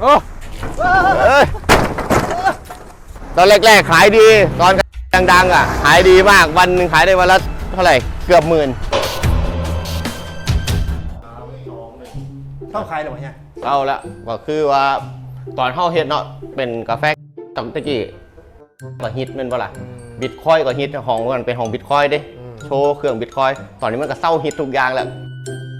โอ้เอ้ยตอนแรกๆขายดี ตอนดังๆอะ ขายดีมากวันหนึ่งขายได้วันละเท่าไหร่ เกือบหมื่นเท่าใครเหรอวะเนี่ยเอาละก็คือว่าตอนเข้าเฮ็ดเนาะเป็นกาแฟตำตะกี้ก็ฮิตแมันบ่ล่ะบิตคอยก็ฮิตห้องมันเป็นห้องบิตคอยเด้ โชว์เครื่องบิตคอยตอนนี้มันก็เศร้าฮิตทุกอย่างแล้ว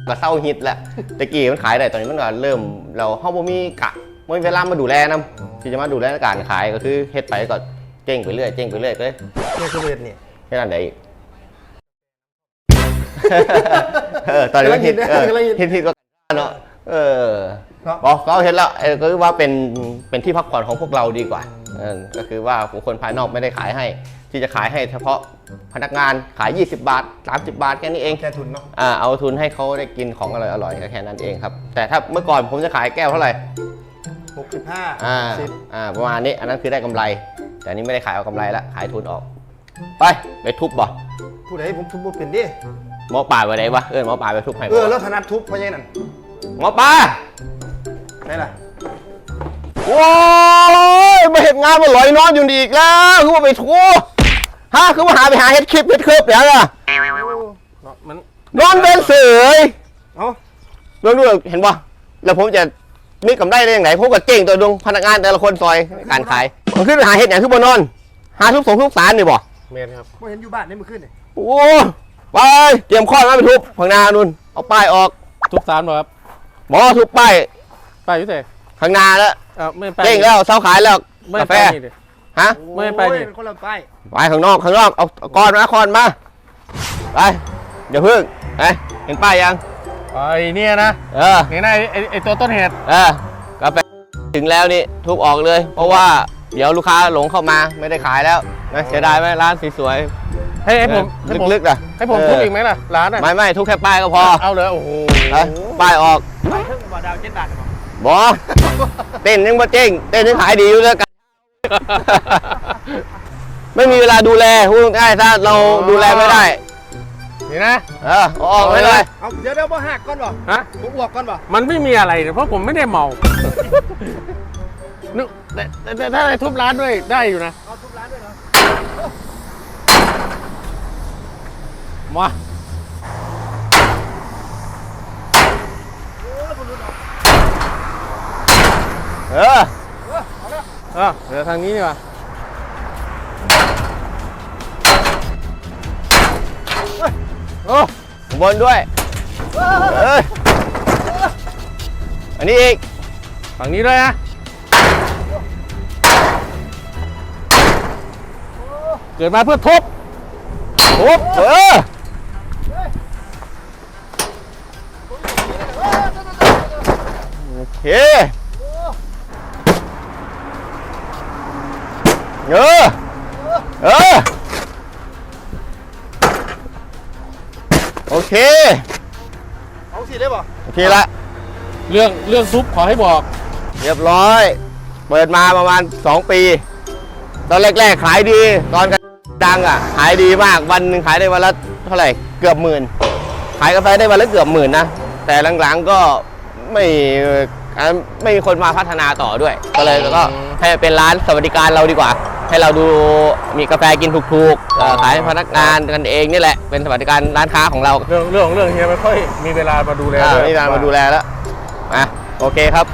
ก็เศร้าฮิตแล้วตะกี้มันขายได้ตอนนี้มันก็เริ่มเราเฮาบ่มีกะ บ่มีเวลามาดูแลนํที่จะมาดูแลการขายก็คือเฮ็ดไปก็เจ๊งไปเรื่อยเจ๊งไปเรื่อยก็เลยเนี่ยคือเวทเนี่ยเฮ็ดอันใดอีกเออตอนนี้มันฮิตเออฮิตฮิตก็เนาะเออเนาะบอกก็เห็นแล้วเออก็คือว่าเป็นเป็นที่พักผ่อนของพวกเราดีกว่าเออก็คือว่าบุคคลภายนอกไม่ได้ขายให้ ที่จะขายให้เฉพาะพนักงานขาย 20 บาท 30 บาทแค่นี้เองแค่ทุนเนาะอ่าเอาทุนให้เขาได้กินของอร่อยๆก็แค่นั้นเองครับ แต่ถ้าเมื่อก่อนผมจะขายแก้วเท่าไหร่หก สิบห้าอ่าสิบอ่าประมาณนี้อันนั้นคือได้กำไร แต่อันนี้ไม่ได้ขายเอากำไรละขายทุนออก ไปไปทุบบ่ผู้ใดผมทุบบ่เป็นดิหมอป่าไปไหนวะเออหมอป่าไปทุบให้เอบ่อแล้วถนัดทุบเพราะยังนั่นหมอป่าไหนล่ะโอ้ยมาเห็นงานมาลอยนอนอยู่นี่อีกแล้วคือว่าไปทัวฮะคือว่าหาไปหาเฮ็ดคลิปเฮ็ดคลิปอย่างอะเนาะมันนอนเป็นเสยเอ้าเรื่องดูเห็นป่ะแล้วผมจะ มีกำไรได้ยังไงผมก็เก่งตัวดวงพนักงานแต่ละคนซอยการขายมันขึ้นไปหาเฮ็ดอย่างคือบนนอน หาทุกสงทุกสารนี่บ่เมนครับไม่เห็นอยู่บ้านนี่เมื่อคืนนี่โอ้ไปเตรียมข้อมาไปทุบข้างหน้านู่นเอาป้ายออกทุกสามเหรอครับหมอทุบป้ายไปอยู่เถอะข้างหน้าแล้วเออไม่ไปเก่งแล้วเสาขายแล้วไม่กาไปแฟนี่ดิ ฮะไม่ไปดิโอ้ยเป็นคนละป้ายไปข้างนอกข้างนอกเอาเอาก้อนมาก้อนมาไปอย่าพึ่งไปเห็นป้ายยัง ไอ้เนี่ยนะเออนี่นะไอ้ไอ้ไอ้ตัวต้นเหตุเออกาแฟถึงแล้วนี่ทุบออกเลย เพราะว่าเดี๋ยวลูกค้าหลงเข้ามาไม่ได้ขายแล้วนะเสียดายไหมร้านสวยให้ๆให้ผมให้ผมลึกๆอะให้ผมทุบอีกไหมล่ะร้านอะไม่ไม่ทุบแค่ป้ายก็พอเอาเลยโอ้โหไปป้ายออกไปเพิ่งบ่ดาวเจ็ดบาทบ่บอเต้นยังบ่เจ๊งเต้นยังขายดีอยู่แล้วกัน ไม่มีเวลาดูแลพูดง่ายๆถ้าเราดูแลไม่ได้ นี่นะ เออเอาออกไปเลย เอาเดี๋ยวเดี๋ยวบ่หักก่อนบ่ฮะผมอ้วกก่อนบ่มันไม่มีอะไรเนี่ยเพราะผมไม่ได้เมา นึกแต่แต่แต่ถ้าได้ทุบร้านด้วยได้อยู่นะ เอาทุบร้านด้วยเหรอมาโอ้ยคนรู้เนาะเออเออเดี๋ยวทางนี้ดีกว่า โอ้ขบนด้วยเอ้ยอันนี้อีก ฝั่งนี้ด้วยนะเกิดมาเพื่อทุบทุบเออโอเคเออเออ โอเค เอาสิได้บ่โอเคละเรื่องเรื่องทุบขอให้บอก เรียบร้อย เปิดมาประมาณ 2 ปี ตอนแรกๆขายดี ตอนดังอะ ขายดีมากวันหนึ่งขายได้วันละเท่าไหร่เกือบหมื่นขายกาแฟได้วันละเกือบหมื่นนะแต่หลังๆก็ไม่อ่าไม่มีคนมาพัฒนาต่อด้วย ก็เลยก็ให้เป็นร้านสวัสดิการเราดีกว่า ให้เราดูมีกาแฟกินถูกๆเอ่อขายให้พนักงานกันเองนี่แหละ เป็นสวัสดิการร้านค้าของเรา เรื่องเรื่องของเรื่องเฮียไม่ค่อยมีเวลามาดูแลอ่าเลยนี่การมาดูแลแล้วอะโอเคครับ